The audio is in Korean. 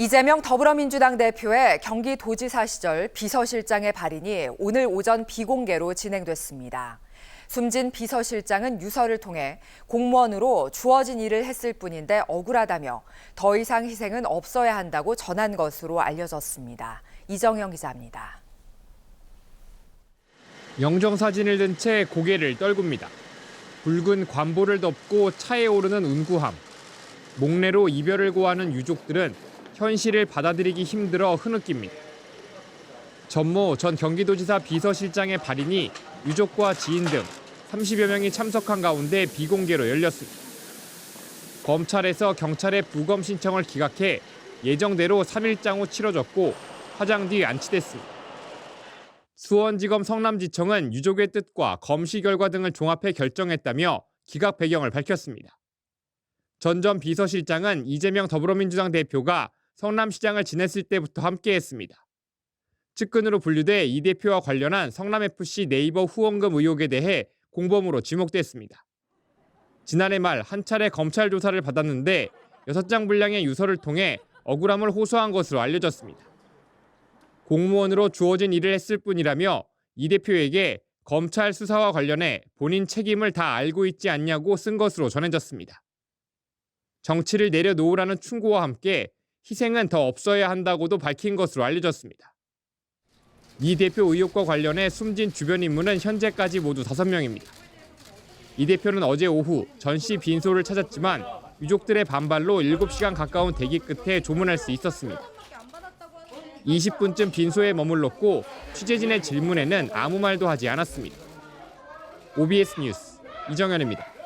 이재명 더불어민주당 대표의 경기도지사 시절 비서실장의 발인이 오늘 오전 비공개로 진행됐습니다. 숨진 비서실장은 유서를 통해 공무원으로 주어진 일을 했을 뿐인데 억울하다며 더 이상 희생은 없어야 한다고 전한 것으로 알려졌습니다. 이정영 기자입니다. 영정 사진을 든 채 고개를 떨굽니다. 붉은 관보를 덮고 차에 오르는 운구함. 목례로 이별을 고하는 유족들은 현실을 받아들이기 힘들어 흐느낍니다. 전모 전 경기도지사 비서실장의 발인이 유족과 지인 등 30여 명이 참석한 가운데 비공개로 열렸습니다. 검찰에서 경찰의 부검 신청을 기각해 예정대로 3일 장 후 치러졌고 화장 뒤 안치됐습니다. 수원지검 성남지청은 유족의 뜻과 검시 결과 등을 종합해 결정했다며 기각 배경을 밝혔습니다. 전전 비서실장은 이재명 더불어민주당 대표가 성남시장을 지냈을 때부터 함께했습니다. 측근으로 분류돼 이 대표와 관련한 성남FC 네이버 후원금 의혹에 대해 공범으로 지목됐습니다. 지난해 말 한 차례 검찰 조사를 받았는데 6장 분량의 유서를 통해 억울함을 호소한 것으로 알려졌습니다. 공무원으로 주어진 일을 했을 뿐이라며 이 대표에게 검찰 수사와 관련해 본인 책임을 다 알고 있지 않냐고 쓴 것으로 전해졌습니다. 정치를 내려놓으라는 충고와 함께 희생은 더 없어야 한다고도 밝힌 것으로 알려졌습니다. 이 대표 의혹과 관련해 숨진 주변 인물은 현재까지 모두 5명입니다. 이 대표는 어제 오후 전 씨 빈소를 찾았지만 유족들의 반발로 7시간 가까운 대기 끝에 조문할 수 있었습니다. 20분쯤 빈소에 머물렀고 취재진의 질문에는 아무 말도 하지 않았습니다. OBS 뉴스 이정현입니다.